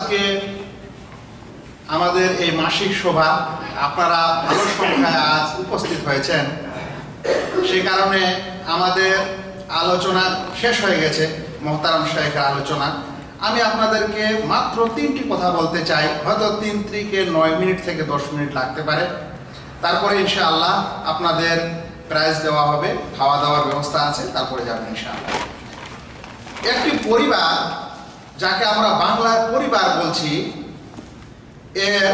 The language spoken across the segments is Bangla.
আজকে আমাদের এই মাসিক সভা আপনারা ভালো সংখ্যায় আজ উপস্থিত হয়েছেন। সে কারণে আমাদের আলোচনা শেষ হয়ে গেছে, মোহতারাম শাহেখের আলোচনা। আমি আপনাদেরকে মাত্র তিনটি কথা বলতে চাই, হয়তো তিন থেকে নয় মিনিট থেকে দশ মিনিট লাগতে পারে। তারপরে ইনশাআল্লাহ আপনাদের প্রাইজ দেওয়া হবে, খাওয়া দাওয়ার ব্যবস্থা আছে, তারপরে যাবেন ইনশাআল্লাহ। একটি পরিবার যাকে আমরা বাংলার পরিবার বলছি, এর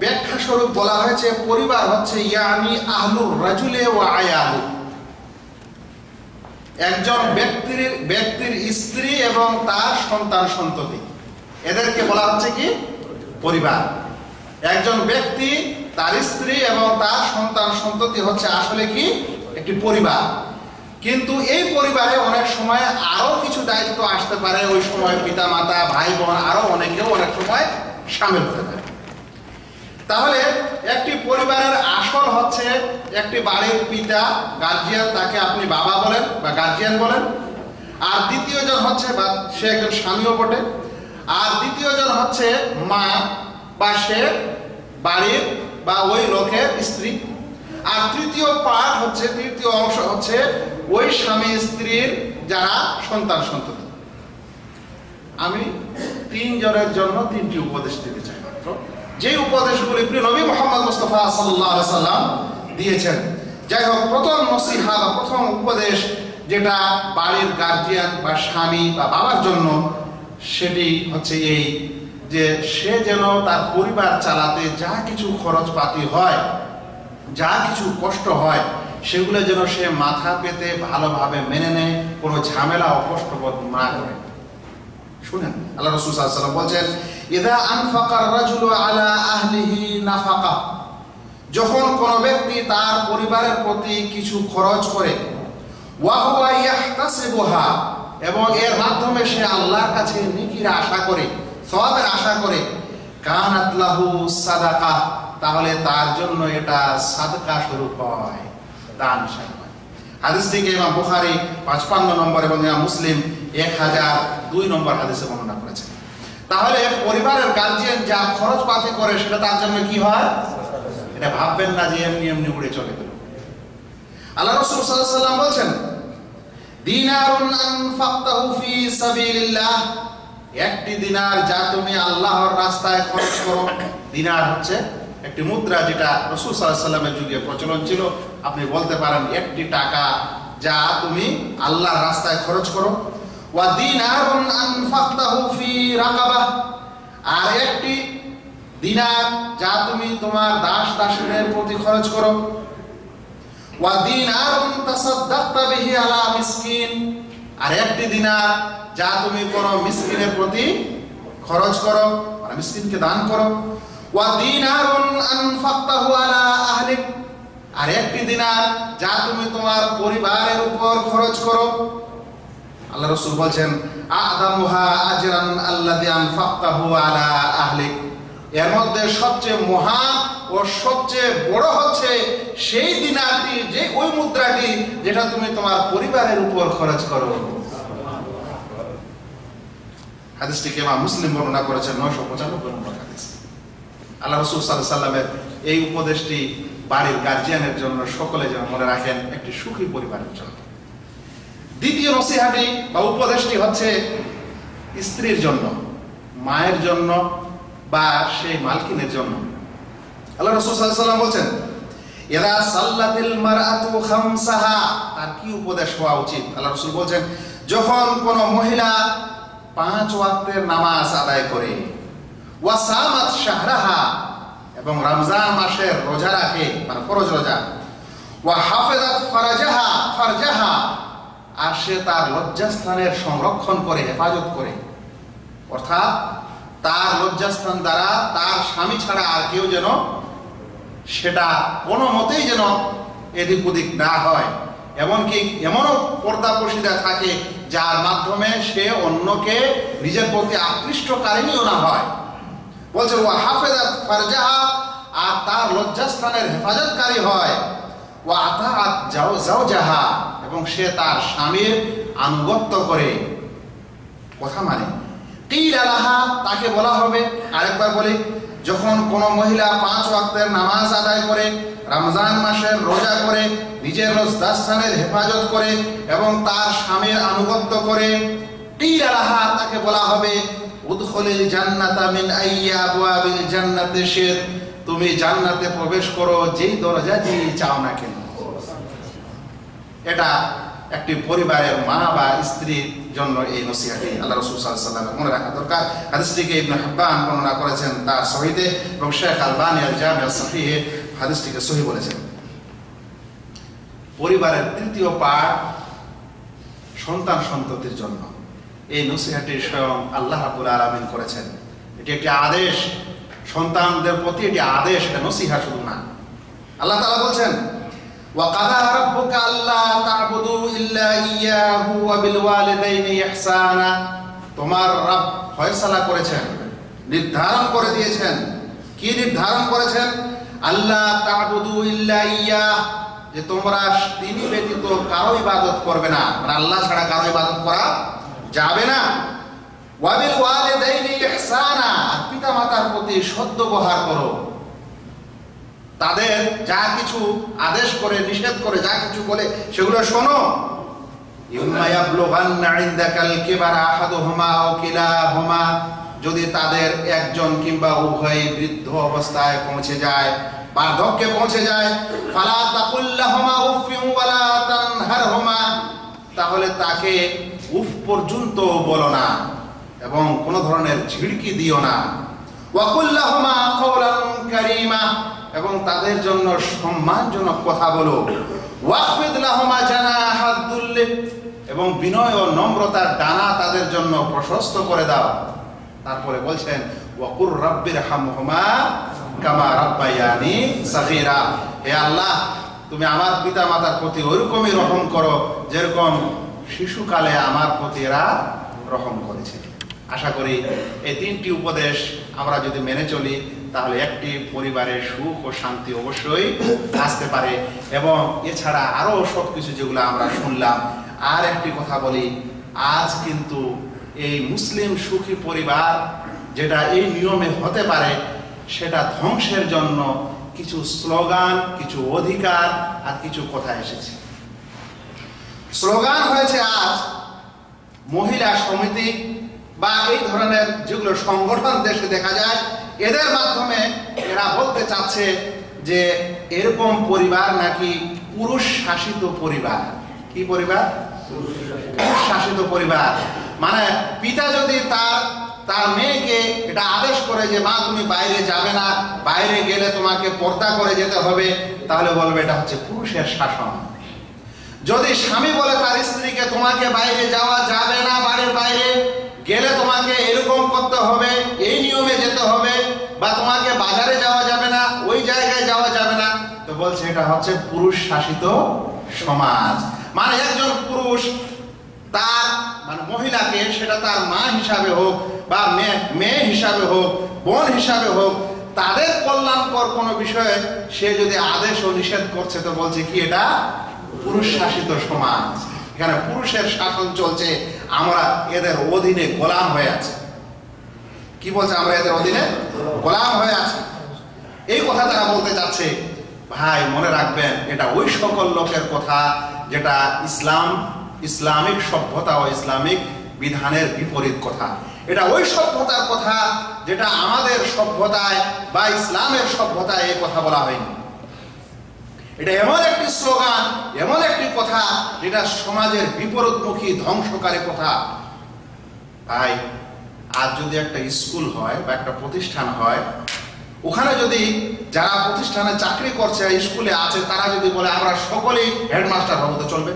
ব্যাখ্যা স্বরূপ বলা হয়েছে, পরিবার হচ্ছে ইয়ানি আহলুর রাজুলে ও আয়ালু। একজন ব্যক্তির ব্যক্তির স্ত্রী এবং তার সন্তান সন্ততি। এদেরকে বলা হচ্ছে কি? পরিবার। একজন ব্যক্তি, তার স্ত্রী এবং তার সন্তান সন্ততি হচ্ছে আসলে কি? একটি পরিবার। কিন্তু এই পরিবারে অনেক সময় আরও কিছু দায়িত্ব আসতে পারে। ওই সময় পিতা মাতা ভাই বোন আরও অনেকেও অনেক সময় সামিল হতে পারে। তাহলে একটি পরিবারের আসল হচ্ছে একটি বাড়ির পিতা গার্জিয়ান তাকে আপনি বাবা বলেন বা গার্জিয়ান বলেন। আর দ্বিতীয় জন হচ্ছে বা সে একজন স্বামীও বটে। আর দ্বিতীয় জন হচ্ছে মা বা সে বাড়ির বা ওই লোকের স্ত্রী। আর তৃতীয় পার্ট হচ্ছে, তৃতীয় অংশ হচ্ছে ওই স্বামী স্ত্রীর যারা সন্তান সন্ততি। আমি তিন জনের জন্য তিনটি উপদেশ দিতে চাই মাত্র। যে উপদেশগুলি প্রিয় নবী মোহাম্মদ মুস্তফা সাল্লাহ সাল্লাম দিয়েছেন। যাই হোক, প্রথম নসিহা বা প্রথম উপদেশ যেটা বাড়ির গার্জিয়ান বা স্বামী বা বাবার জন্য, সেটি হচ্ছে এই যে সে যেন তার পরিবার চালাতে যা কিছু খরচপাতি হয় যা কিছু কষ্ট হয়, সেগুলো যেন সে মাথা পেতে ভালোভাবে মেনে নেয়, কোনো ঝামেলা ও কষ্টবোধ না করে। শুনেন, আল্লাহ রসুল সাল্লাম বলছেন, ইদা আনফাকার রাজুলু আলা আহলিহি নাফাকা। যখন কোনো ব্যক্তি তার পরিবারের প্রতি কিছু খরচ করে ওয়াহুয়া এবং এর মাধ্যমে সে আল্লাহর কাছে নিকির আশা করে, সওয়াবের আশা করে কানাত লাহু সাদাকা, তাহলে তার জন্য এটা সাদকা স্বরূপ হয়, দান হিসাবে হাদিস থেকে ইমাম বুখারী পাঁচপান্ন নম্বর এবং ইমাম মুসলিম এক হাজার দুই নম্বর হাদিসে বর্ণনা করেছেন। তাহলে পরিবারের গার্জিয়ান যা খরচ পাতি করে, সেটা তার জন্য কি হয়? এটা ভাববেন না যে এমনি এমনি উড়ে চলে গেল। আল্লাহ রসুল সাল্লাম বলছেন, দিনারুন আনফাকতাহু ফি সাবিলিল্লাহ। একটি দিনার যা তুমি আল্লাহর রাস্তায় খরচ করো, দিনার হচ্ছে একটি মুদ্রা যেটা রসুল সাল্লামের যুগে প্রচলন ছিল। আপনি বলতে পারেন একটি টাকা যা তুমি আল্লাহর রাস্তায় খরচ করো। ওয়া দিনারুন আনফাকতাহু ফি রাকাবা আর একটি দিনার যা তুমি তোমার দাস দাসীদের প্রতি খরচ করো। ওয়া দিনারুন তাসাদদাকতা বিহি আলা মিসকিন। আর একটি দিনার যা তুমি কোনো মিসকিনের প্রতি খরচ করো মানে মিসকিনকে দান করো। ওয়া দিনারুন আনফাকতাহু আলা আহলিক। আর একটি দিনার যা তুমি তোমার পরিবারের উপর খরচ করো। আল্লাহ রসুল বলছেন, আদামুহা আজরান আল্লাযী আনফাকতাহু আলা আহলিক। এর মধ্যে সবচেয়ে মহান ও সবচেয়ে বড় হচ্ছে সেই দিনারটি যে ওই মুদ্রাটি যেটা তুমি তোমার পরিবারের উপর খরচ করো। হাদিসটিকে মা মুসলিম বর্ণনা করেছেন নয়শো পঁচানব্বই নম্বর হাদিস। আল্লাহ রসুল সাল্লাহ সাল্লামের এই উপদেশটি বাড়ির গার্জিয়ানের জন্য সকলে যেন মনে রাখেন, একটি সুখী পরিবারের জন্য। দ্বিতীয় নসিহাটি বা উপদেশটি হচ্ছে স্ত্রীর জন্য, মায়ের জন্য বা সেই মালকিনের জন্য। আল্লাহ রসুল সাল্লাম বলছেন এরা সাল্লাতিল মারাতু খামসাহা তার কি উপদেশ হওয়া উচিত? আল্লাহ রসুল বলছেন, যখন কোন মহিলা পাঁচ ওয়াক্তের নামাজ আদায় করে ওয়াসামাত শাহরাহা এবং রমজান মাসের রোজা রাখে মানে ফরজ রোজা, ওয়া হাফেজাত ফারাজাহা, ফারজাহা, আর সে তার লজ্জাস্থানের সংরক্ষণ করে, হেফাজত করে, অর্থাৎ তার লজ্জাস্থান দ্বারা তার স্বামী ছাড়া আর কেউ যেন সেটা কোনো মতেই যেন এদিক ওদিক না হয়। এমনকি এমনও পর্দা পশিদা থাকে, যার মাধ্যমে সে অন্যকে নিজের প্রতি আকৃষ্টকারিনীও না হয়। বলছে ও হাফেজাত ফারজাহা আর তার লজ্জাস্থানের হেফাজতকারী হয়। ও আতাআত যাও যাও যাহা এবং সে তার স্বামীর আনুগত্য করে। কথা মানে কিল আলাহা তাকে বলা হবে। আরেকবার বলি যখন কোনো মহিলা পাঁচ ওয়াক্তের নামাজ আদায় করে, রমজান মাসের রোজা করে, নিজের রোজদাস্থানের হেফাজত করে এবং তার স্বামীর আনুগত্য করে কিল আলাহা তাকে বলা হবে, উদখলিল জান্নাতা মিন আইয়া আবওয়াবিল জান্নাতি শির। তুমি জান্নাতে প্রবেশ করো, যেই দরজা দিয়ে চাও না কেন? এটা একটি পরিবারের মা বা স্ত্রীর জন্য এই নসিহাটি আল্লাহ রসুল সাল্লামের মনে রাখা দরকার। হাদিসটিকে ইবনে হিব্বান বর্ণনা করেছেন তার সহিতে এবং শেখ আলবানি আল জামিয়া সহিহে হাদিসটিকে সহি বলেছেন। পরিবারের তৃতীয় পাঠ সন্তান সন্ততির জন্য। এই নসিহাটি স্বয়ং আল্লাহ রাবুল আলমিন করেছেন। এটি একটি আদেশ। সন্তানদের প্রতি এটি আদেশ, এটা নসিহা শুধু না। আল্লাহ তালা বলছেন وقضى ربك ألا تعبدوا إلا إياه وبالوالدين إحسانا তোমার রব ফয়সালা করেছেন নির্ধারণ করে দিয়েছেন কি নির্ধারণ করেছেন আল্লাহ তাবুদু ইল্লা ইয়া যে তোমরা তিনি ব্যতীত কারো ইবাদত করবে না মানে আল্লাহ ছাড়া কারো ইবাদত করা যাবে না ওয়াবিল ওয়ালিদাইনি ইহসানা আর পিতামাতার প্রতি সদ্য ব্যবহার করো তাদের যা কিছু আদেশ করে, নিষেধ করে, যা কিছু বলে, সেগুলো শোনো। যদি তাদের একজন কিংবা উভয় বৃদ্ধ অবস্থায় পৌঁছে যায়, বার্ধক্যে পৌঁছে যায় তাহলে তাকে উফ পর্যন্ত বলো না এবং কোনো ধরনের ঝিড়কি দিও না। ওয়াকুল্লাহুমা কওলান কারীমা। এবং তাদের জন্য সম্মানজনক কথা বলো। ওয়াকফিদ জানাহাদ দুল্লি এবং বিনয় ও নম্রতার ডানা তাদের জন্য প্রশস্ত করে দাও। তারপরে বলছেন, ওয়াকুর রাব্বির হামহুমা কামা রাব্বায়ানি সাগীরা। হে আল্লাহ, তুমি আমার পিতা মাতার প্রতি ওইরকমই রহম করো, যেরকম শিশুকালে আমার প্রতি এরা রহম করেছে আশা করি এই তিনটি উপদেশ আমরা যদি মেনে চলি তাহলে একটি পরিবারের সুখ ও শান্তি অবশ্যই আসতে পারে। এবং এছাড়া আরও সব কিছু যেগুলো আমরা শুনলাম, আর একটি কথা বলি, আজ কিন্তু এই মুসলিম সুখী পরিবার যেটা এই নিয়মে হতে পারে, সেটা ধ্বংসের জন্য কিছু স্লোগান, কিছু অধিকার আর কিছু কথা এসেছে। স্লোগান হয়েছে আজ মহিলা সমিতি বা এই ধরনের যেগুলো সংগঠন দেশে দেখা যায় এদের মাধ্যমে এরা বলতে চাচ্ছে যে এরকম পরিবার নাকি পুরুষ শাসিত পরিবার। কি পরিবার? পুরুষ শাসিত পরিবার। মানে পিতা যদি তার তার মেয়েকে এটা আদেশ করে যে, মা, তুমি বাইরে যাবে না, বাইরে গেলে তোমাকে পর্দা করে যেতে হবে, তাহলে বলবে এটা হচ্ছে পুরুষের শাসন। যদি স্বামী বলে তার স্ত্রীকে, তোমাকে বাইরে যাওয়া যাবে না বাড়ির বাইরে গেলে তোমাকে এরকম করতে হবে, এই নিয়মে যেতে হবে, বা তোমাকে বাজারে যাওয়া যাবে না, ওই জায়গায় যাওয়া যাবে না। তো বলছে, এটা হচ্ছে পুরুষ শাসিত সমাজ। মানে একজন পুরুষ তার মানে মহিলাকে, সেটা তার মা হিসাবে হোক, বা মেয়ে হিসাবে হোক, বোন হিসাবে হোক, তাদের কল্যাণকর কোনো বিষয়ে সে যদি আদেশ ও নিষেধ করছে, তো বলছে কি এটা? পুরুষ শাসিত সমাজ। এখানে পুরুষের শাসন চলছে আমরা এদের অধীনে গোলাম হয়ে আছি। কি বলছে আমরা এদের অধীনে? গোলাম হয়ে আছি। এই কথা তারা বলতে চাচ্ছে ভাই, মনে রাখবেন, এটা ওই সকল লোকের কথা যেটা ইসলাম, ইসলামিক সভ্যতা ও ইসলামিক বিধানের বিপরীত কথা। এটা ওই সভ্যতার কথা যেটা আমাদের সভ্যতায় বা ইসলামের সভ্যতায় এই কথা বলা হয়নি। এটা এমন একটি স্লোগান এমন একটি কথা যেটা সমাজের বিপরীতমুখী ধ্বংসকারী কথা। তাই আজ যদি একটা স্কুল হয় বা একটা প্রতিষ্ঠান হয় ওখানে যদি যারা প্রতিষ্ঠানে চাকরি করছে স্কুলে আছে তারা যদি বলে আমরা সকলেই হেডমাস্টার হব তো চলবে?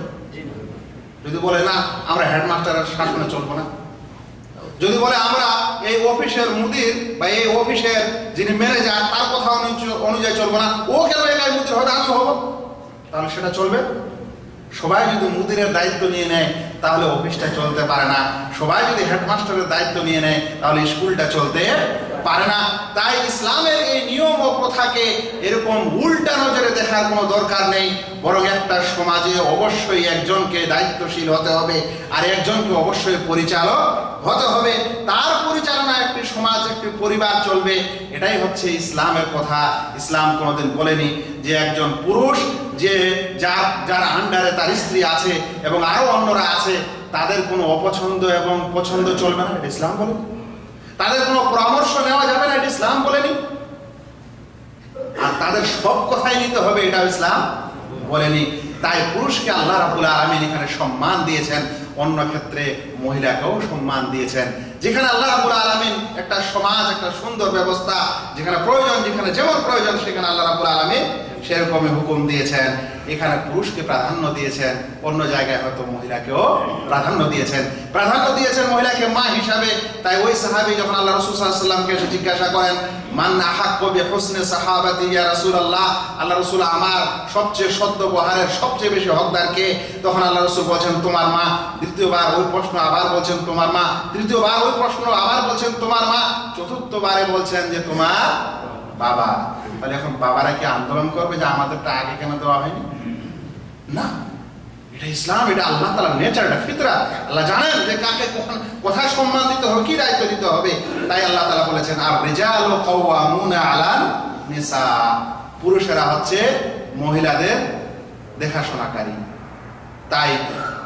যদি বলে না আমরা হেডমাস্টারের শাসনে চলবো না যদি বলে আমরা এই অফিসের মুদির বা এই অফিসের যিনি ম্যানেজার, তার কথা অনুযায়ী চলবো না। ও কেন একাই মুদির হবে আমি হব? তাহলে সেটা চলবে? সবাই যদি মুদিরের দায়িত্ব নিয়ে নেয়, তাহলে অফিসটা চলতে পারে না। সবাই যদি হেডমাস্টারের দায়িত্ব নিয়ে নেয়, তাহলে স্কুলটা চলতে পারে না। তাই ইসলামের এই নিয়ম ও প্রথাকে এরকম উল্টা নজরে দেখার কোনো দরকার নেই। বরং একটা সমাজে অবশ্যই একজনকে দায়িত্বশীল হতে হবে আর একজনকে অবশ্যই পরিচালক হতে হবে। তার পরিচালনা একটি সমাজ, একটি পরিবার চলবে, এটাই হচ্ছে ইসলামের কথা। ইসলাম কোনোদিন বলেনি যে একজন পুরুষ যে যার যার আন্ডারে তার স্ত্রী আছে এবং আরও অন্যরা আছে, তাদের কোনো অপছন্দ এবং পছন্দ চলবে না। ইসলাম বলেনি তাদের কোনো পরামর্শ নেওয়া যাবে না, এটা ইসলাম বলেনি। আর তাদের সব কথাই নিতে হবে এটা ইসলাম বলেনি। তাই পুরুষকে আল্লাহ রাবুল আলমিন এখানে সম্মান দিয়েছেন, অন্য ক্ষেত্রে মহিলাকেও সম্মান দিয়েছেন। যেখানে আল্লাহ রাবুল আলমিন একটা সমাজ, একটা সুন্দর ব্যবস্থা, যেখানে প্রয়োজন, যেখানে যেমন প্রয়োজন, সেখানে আল্লাহ রাবুল আলমিন সেরকমই হুকুম দিয়েছেন। এখানে পুরুষকে প্রাধান্য দিয়েছেন, অন্য জায়গায় হয়তো মহিলাকেও প্রাধান্য দিয়েছেন। প্রাধান্য দিয়েছেন মহিলাকে মা হিসাবে, তাই ওই সাহাবি যখন আল্লাহ রসুল সাল্লামকে এসে জিজ্ঞাসা করেন, মান আহাক কবি হোসনে সাহাবাতি ইয়া রাসূল আল্লাহ আল্লাহ রসুল আমার সবচেয়ে সদ্য বহারের সবচেয়ে বেশি হকদার কে? তখন আল্লাহ রসুল বলছেন, তোমার মা। দ্বিতীয়বার ওই প্রশ্ন আবার বলছেন, তোমার মা। তৃতীয়বার ওই প্রশ্ন আবার বলছেন, তোমার মা। চতুর্থবারে বলছেন যে, তোমার বাবা। তাহলে এখন বাবারা কি আন্দোলন করবে যে আমাদেরটা আগে কেন দেওয়া হয়নি? না। এটা ইসলাম, এটা আল্লাহ তালা নেচার এটা ফিতরা। আল্লাহ জানেন যে কাকে কখন, কোথায় সম্মান দিতে হবে, কি দায়িত্ব দিতে হবে। তাই আল্লাহ তালা বলেছেন আর রেজাল আলান নিসা। পুরুষেরা হচ্ছে মহিলাদের দেখাশোনাকারী। তাই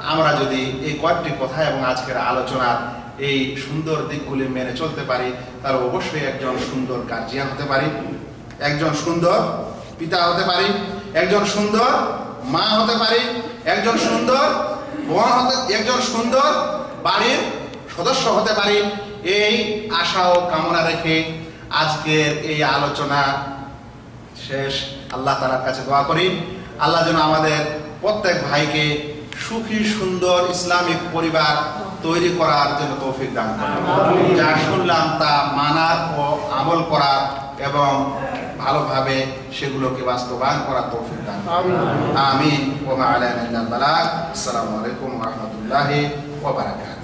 আমরা যদি এই কয়েকটি কথা এবং আজকের আলোচনার এই সুন্দর দিকগুলি মেনে চলতে পারি, তাহলে অবশ্যই একজন সুন্দর গার্জিয়ান হতে পারি। একজন সুন্দর পিতা হতে পারি, একজন সুন্দর মা হতে পারি, একজন সুন্দর বোন হতে, একজন সুন্দর বাড়ির সদস্য হতে পারি। এই আশা ও কামনা রেখে আজকের এই আলোচনা শেষ। আল্লাহ তালার কাছে দোয়া করি। আল্লাহ যেন আমাদের প্রত্যেক ভাইকে সুখী, সুন্দর, ইসলামিক পরিবার তৈরি করার জন্য তৌফিক দান করেন। যা শুনলাম তা মানার ও আমল করার এবং ভালোভাবে সেগুলোকে বাস্তবায়ন করার তৌফিক দান আমিন। ওয়া মা আলাইনা ইল্লাল বালাগ। আসসালামু আলাইকুম ওয়া রাহমাতুল্লাহি ওয়া বারাকাতুহু।